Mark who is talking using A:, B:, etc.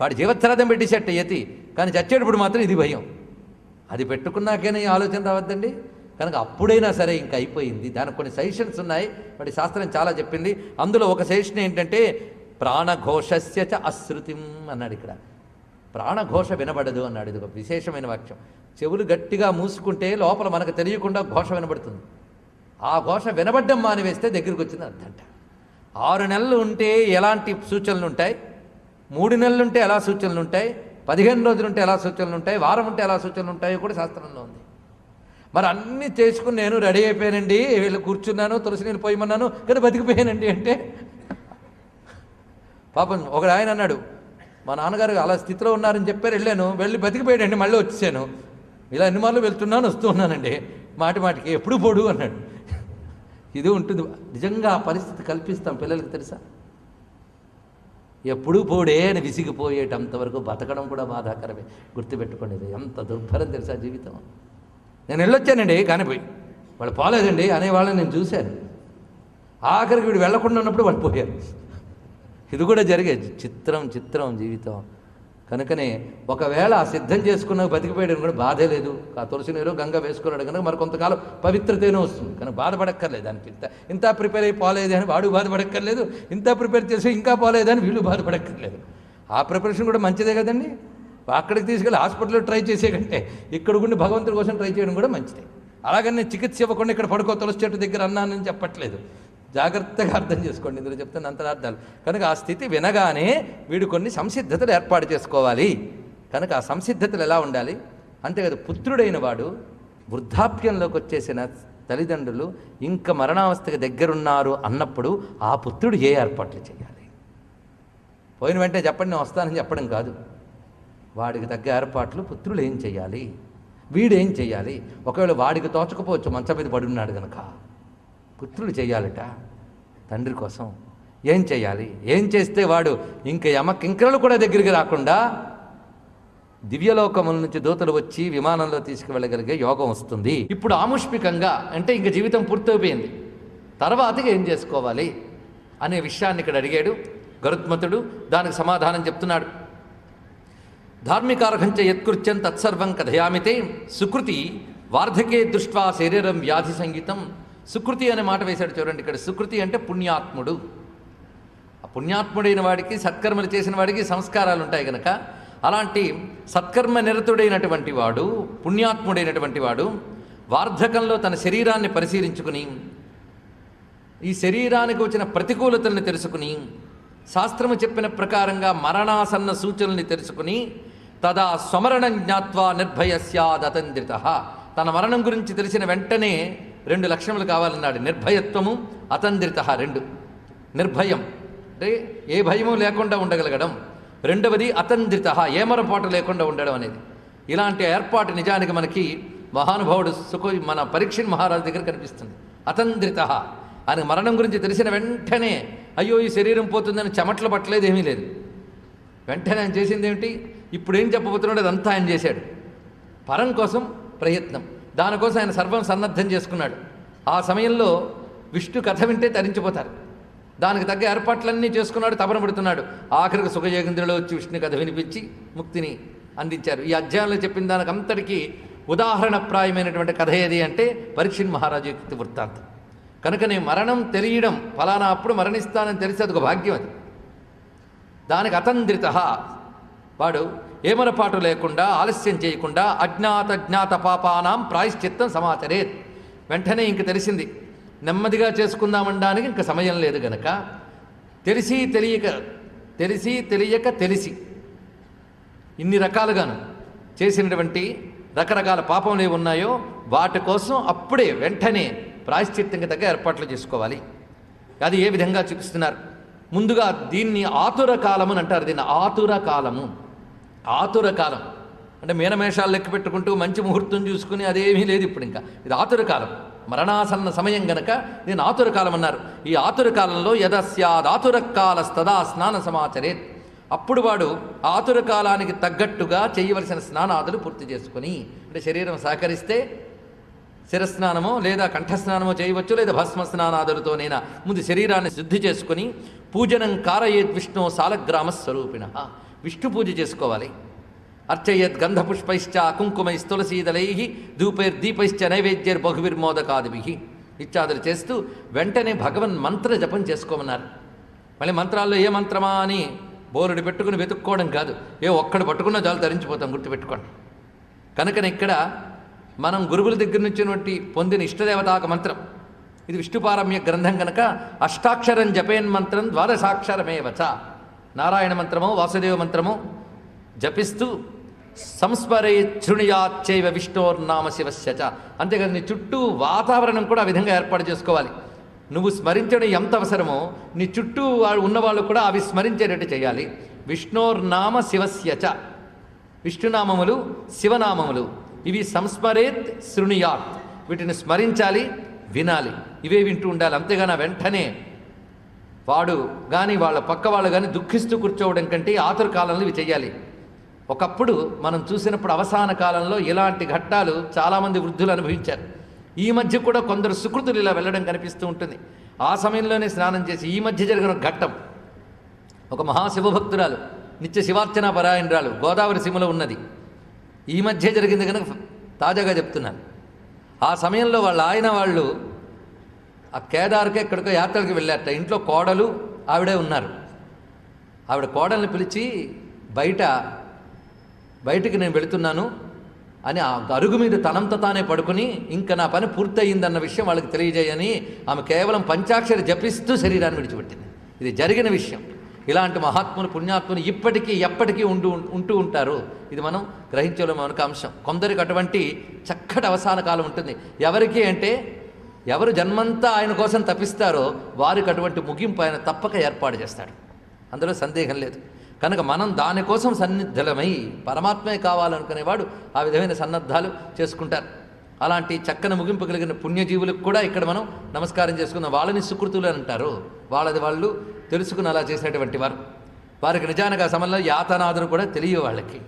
A: వాడు జీవత్సరాదం పెట్టేసేట యతి కానీ చచ్చేటప్పుడు మాత్రం ఇది భయం. అది పెట్టుకున్నాకైనా ఈ ఆలోచన రావద్దండి? కనుక అప్పుడైనా సరే ఇంకా అయిపోయింది. దానికి కొన్ని సజెషన్స్ ఉన్నాయి. వాటి శాస్త్రం చాలా చెప్పింది. అందులో ఒక సజెషన్ ఏంటంటే ప్రాణఘోషస్య చ అశ్రుతిం అన్నాడు ఇక్కడ. ప్రాణఘోష వినబడదు అన్నాడు. ఇది ఒక విశేషమైన వాక్యం. చెవులు గట్టిగా మూసుకుంటే లోపల మనకు తెలియకుండా ఘోష వినబడుతుంది. ఆ ఘోష వినబడ్డం మానివేస్తే దగ్గరికి వచ్చింది అర్థంట ఆరు నెలలు ఉంటే ఎలాంటి సూచనలు ఉంటాయి మూడు నెలలు ఉంటే ఎలా సూచనలు ఉంటాయి పదిహేను రోజులు ఉంటే ఎలా సూచనలు ఉంటాయి వారం ఉంటే ఎలా సూచనలు ఉంటాయో కూడా శాస్త్రంలో ఉంది. మరి అన్నీ చేసుకుని నేను రెడీ అయిపోయానండి. వీళ్ళు కూర్చున్నాను తులసి నీళ్ళు పోయమన్నాను కానీ బతికిపోయానండి అంటే. పాపం ఒక ఆయన అన్నాడు మా నాన్నగారు అలా స్థితిలో ఉన్నారని చెప్పారు వెళ్ళాను వెళ్ళి బతికిపోయాడండి మళ్ళీ వచ్చాను ఇలా ఎన్ని మార్లు వెళ్తున్నాను వస్తూ ఉన్నానండి. మాటి మాటికి ఎప్పుడు పోడు అన్నాడు. ఇది ఉంటుంది. నిజంగా ఆ పరిస్థితి కల్పిస్తాం పిల్లలకి తెలుసా? ఎప్పుడూ పోడే అని విసిగిపోయేటంతవరకు బతకడం కూడా బాధాకరమే. గుర్తుపెట్టుకోండి ఇది ఎంత దుర్భరం తెలుసా జీవితం? నేను వెళ్ళొచ్చానండి కానీ పోయి. వాళ్ళు పోలేదండి అనేవాళ్ళని నేను చూశాను. ఆఖరికి వీడు వెళ్ళకుండా ఉన్నప్పుడు వాళ్ళు పోయారు. ఇది కూడా జరిగేది చిత్రం చిత్రం జీవితం. కనుకనే ఒకవేళ ఆ సిద్ధం చేసుకున్న బతికిపోయాడు కూడా బాధే లేదు. ఆ తులసి నీరు గంగ వేసుకున్నాడు కనుక మరి కొంతకాలం పవిత్రతేనే వస్తుంది. కానీ బాధపడక్కర్లేదు దానికి ఇంత ఇంత ప్రిపేర్ అయి పోలేదు అని వాడు బాధపడక్కర్లేదు. ఇంత ప్రిపేర్ చేసి ఇంకా పోలేదని వీళ్ళు బాధపడక్కర్లేదు. ఆ ప్రిపరేషన్ కూడా మంచిదే కదండి. అక్కడికి తీసుకెళ్ళి హాస్పిటల్లో ట్రై చేసే కంటే ఇక్కడ ఉండి భగవంతుడి కోసం ట్రై చేయడం కూడా మంచిదే. అలాగని నేను చికిత్స ఇవ్వకుండా ఇక్కడ పడుకో తులసి చెట్టు దగ్గర అన్నానని చెప్పట్లేదు. జాగ్రత్తగా అర్థం చేసుకోండి. ఇందులో చెప్తున్న అంతరార్థాలు. కనుక ఆ స్థితి వినగానే వీడు కొన్ని సంసిద్ధతలు ఏర్పాటు చేసుకోవాలి. కనుక ఆ సంసిద్ధతలు ఎలా ఉండాలి? అంతేకాదు పుత్రుడైన వాడు వృద్ధాప్యంలోకి వచ్చేసిన తల్లిదండ్రులు ఇంకా మరణావస్థకి దగ్గరున్నారు అన్నప్పుడు ఆ పుత్రుడు ఏ ఏర్పాట్లు చేయాలి? పోయిన వెంటనే చెప్పండి నేను వస్తానని చెప్పడం కాదు. వాడికి తగ్గ ఏర్పాట్లు పుత్రులు ఏం చేయాలి? వీడేం చేయాలి? ఒకవేళ వాడికి తోచకపోవచ్చు మంచం మీద పడి ఉన్నాడు కనుక పుత్రులు చేయాలట తండ్రి కోసం. ఏం చేయాలి? ఏం చేస్తే వాడు? ఇంక యమ కింకరలు కూడా దగ్గరికి రాకుండా దివ్యలోకముల నుంచి దూతలు వచ్చి విమానంలో తీసుకువెళ్ళగలిగే యోగం వస్తుంది. ఇప్పుడు ఆముష్మికంగా అంటే ఇంక జీవితం పూర్తయిపోయింది. తర్వాతగా ఏం చేసుకోవాలి? అనే విషయాన్ని ఇక్కడ అడిగాడు గరుత్మతుడు. దానికి సమాధానం చెప్తున్నాడు. ధార్మికార్హంచ యత్కృత్యం తత్సర్వం కథయామితే సుకృతి వార్ధకే దృష్ట్వా శరీరం వ్యాధి సంగీతం సుకృతి అనే మాట వేశాడు చూడండి ఇక్కడ. సుకృతి అంటే పుణ్యాత్ముడు. ఆ పుణ్యాత్ముడైన వాడికి సత్కర్మలు చేసిన వాడికి సంస్కారాలు ఉంటాయి కనుక అలాంటి సత్కర్మ నిరతుడైనటువంటి వాడు పుణ్యాత్ముడైనటువంటి వాడు వార్ధకంలో తన శరీరాన్ని పరిశీలించుకుని ఈ శరీరానికి వచ్చిన ప్రతికూలతల్ని తెలుసుకుని శాస్త్రము చెప్పిన ప్రకారంగా మరణాసన్న సూచనల్ని తెలుసుకుని తదా స్వమరణం జ్ఞాత్వా నిర్భయ స్యాదతంద్రిత తన మరణం గురించి తెలిసిన వెంటనే రెండు లక్షణములు కావాలన్నాడు. నిర్భయత్వము అతంద్రిత రెండు. నిర్భయం. అంటే ఏ భయము లేకుండా ఉండగలగడం. రెండవది అతంద్రిత ఏమరపాటు లేకుండా ఉండడం అనేది. ఇలాంటి ఏర్పాటు నిజానికి మనకి మహానుభావుడు సుఖ మన పరీక్షణ్ మహారాజు దగ్గర కనిపిస్తుంది. అతంద్రిత ఆయన మరణం గురించి తెలిసిన వెంటనే అయ్యో ఈ శరీరం పోతుందని చెమట్లు పట్టలేదు ఏమీ లేదు. వెంటనే ఆయన చేసింది ఏమిటి ఇప్పుడు ఏం చెప్పబోతున్నాడు అదంతా ఆయన చేశాడు. పరం కోసం ప్రయత్నం. దానికోసం ఆయన సర్వం సన్నద్ధం చేసుకున్నాడు. ఆ సమయంలో విష్ణు కథ వింటే తరించిపోతారు. దానికి తగ్గ ఏర్పాట్లన్నీ చేసుకున్నాడు తపన పడుతున్నాడు. ఆఖరికి సుఖయోగింద్రులో వచ్చి విష్ణు కథ వినిపించి ముక్తిని అందించారు. ఈ అధ్యాయంలో చెప్పిన దానికి అంతటికీ ఉదాహరణప్రాయమైనటువంటి కథ ఏది అంటే పరీక్షణ్ మహారాజు యొక్క వృత్తాంతం. కనుకనే మరణం తెలియడం ఫలానా అప్పుడు మరణిస్తానని తెలిసి అది ఒక భాగ్యం అది. దానికి అతంద్రిత వాడు ఏమరపాటు లేకుండా ఆలస్యం చేయకుండా అజ్ఞాత జ్ఞాత పాపానాం ప్రాయశ్చిత్తం సమాచరేత్. వెంటనే ఇంక తెలిసింది నెమ్మదిగా చేసుకుందామనడానికి ఇంక సమయం లేదు గనక. తెలిసి తెలియక తెలిసి తెలియక తెలిసి. ఇన్ని రకాలుగాను చేసినటువంటి రకరకాల పాపములు ఏవి ఉన్నాయో వాటి కోసం అప్పుడే వెంటనే ప్రాయశ్చిత్తంకి తగ్గ ఏర్పాట్లు చేసుకోవాలి. అది ఏ విధంగా చూపిస్తున్నారు? ముందుగా దీన్ని ఆతుర కాలము అని అంటారు దీన్ని ఆతుర కాలము. ఆతుర కాలం. అంటే మీనమేషాలు లెక్క పెట్టుకుంటూ మంచి ముహూర్తం చూసుకుని అదేమీ లేదు ఇప్పుడు ఇంకా. ఇది ఆతుర కాలం. మరణాసన్న సమయం గనక దీన్ని ఆతుర కాలం అన్నారు. ఈ ఆతుర కాలంలో యదస్యాదాతుర కాలస్తదా స్నాన సమాచరేత్. అప్పుడు వాడు ఆతుర కాలానికి తగ్గట్టుగా చేయవలసిన స్నానాదులు పూర్తి చేసుకుని అంటే శరీరం సహకరిస్తే శిరస్నానమో లేదా కంఠస్నానమో చేయవచ్చు లేదా భస్మ స్నానాదులతోనైనా ముందు శరీరాన్ని శుద్ధి చేసుకుని పూజనం కారయేద్ విష్ణు సాలగ్రామ స్వరూపిణ విష్ణు పూజ చేసుకోవాలి. అర్చయత్ గంధపుష్పైశ్చ కుంకుమై తులసీదలై ధూపైర్దీపైశ్చ నైవేద్యర్ బహువిర్మోదకాదిభి ఇత్యాదులు చేస్తూ వెంటనే భగవన్ మంత్ర జపం చేసుకోమన్నారు. మళ్ళీ మంత్రాల్లో ఏ మంత్రమా అని బోరుడు పెట్టుకుని వెతుక్కోవడం కాదు. ఏ ఒక్కడు పట్టుకున్నా చాలు ధరించిపోతాం గుర్తుపెట్టుకోండి. కనుకనే ఇక్కడ మనం గురువుల దగ్గర నుంచి పొందిన ఇష్టదేవతాక మంత్రం. ఇది విష్ణుపారమ్య గ్రంథం కనుక అష్టాక్షరం జపేన్ మంత్రం ద్వాదశాక్షరమేవచ నారాయణ మంత్రము వాసుదేవ మంత్రము జపిస్తూ సంస్మరే శృణుయాచ్చైవ విష్ణోర్నామ శివస్య అంతేకాదు నీ చుట్టూ వాతావరణం కూడా ఆ విధంగా ఏర్పాటు చేసుకోవాలి. నువ్వు స్మరించడం ఎంత అవసరమో నీ చుట్టూ వా- ఉన్నవాళ్ళు కూడా అవి స్మరించేటట్టు చేయాలి. విష్ణోర్నామ శివస్య విష్ణునామములు శివనామములు. ఇవి సంస్మరేత్ శృణుయాత్. వీటిని స్మరించాలి వినాలి. ఇవే వింటూ ఉండాలి. అంతేగాన వెంటనే వాడు కానీ వాళ్ళ పక్క వాళ్ళు కానీ దుఃఖిస్తూ కూర్చోవడం కంటే ఆతురు కాలంలో ఇవి చేయాలి ఒకప్పుడు మనం చూసినప్పుడు అవసాన కాలంలో ఇలాంటి ఘట్టాలు చాలామంది వృద్ధులు అనుభవించారు. ఈ మధ్య కూడా కొందరు సుకృతులు ఇలా వెళ్ళడం కనిపిస్తూ ఉంటుంది. ఆ సమయంలోనే స్నానం చేసి ఈ మధ్య జరిగిన ఘట్టం. ఒక మహాశివభక్తురాలు నిత్య శివార్చన పరాయణరాలు గోదావరి సీమలో ఉన్నది. ఈ మధ్య జరిగింది కనుక తాజాగా చెప్తున్నాను. ఆ సమయంలో వాళ్ళ ఆయన వాళ్ళు ఆ కేదార్కి ఎక్కడికో యాత్రలకు వెళ్ళారట. ఇంట్లో కోడలు ఆవిడే ఉన్నారు. ఆవిడ కోడల్ని పిలిచి బయట బయటికి నేను వెళుతున్నాను అని ఆ గరుగు మీద తనంత తానే పడుకుని ఇంకా నా పని పూర్తయిందన్న విషయం వాళ్ళకి తెలియజేయని ఆమె కేవలం పంచాక్షరి జపిస్తూ శరీరాన్ని విడిచిపెట్టింది. ఇది జరిగిన విషయం. ఇలాంటి మహాత్ములు పుణ్యాత్ములు ఇప్పటికీ ఎప్పటికీ ఉంటూ ఉంటూ ఉంటారు. ఇది మనం గ్రహించడం మనకు అంశం. కొందరికి అటువంటి చక్కటి అవసాన కాలం ఉంటుంది. ఎవరికి అంటే ఎవరు జన్మంతా ఆయన కోసం తప్పిస్తారో వారికి అటువంటి ముగింపు ఆయన తప్పక ఏర్పాటు చేస్తాడు. అందులో సందేహం లేదు. కనుక మనం దానికోసం సన్నిద్ధులమై పరమాత్మే కావాలనుకునేవాడు ఆ విధమైన సన్నద్ధాలు చేసుకుంటారు. అలాంటి చక్కని ముగింపు కలిగిన పుణ్యజీవులకు కూడా ఇక్కడ మనం నమస్కారం చేసుకుందాం. వాళ్ళని సుకృతులు అని అంటారు. వాళ్ళది వాళ్ళు తెలుసుకుని అలా చేసినటువంటి వారు. వారికి నిజానికి ఆ సమయంలో యాతనాదులు కూడా తెలియ వాళ్ళకి.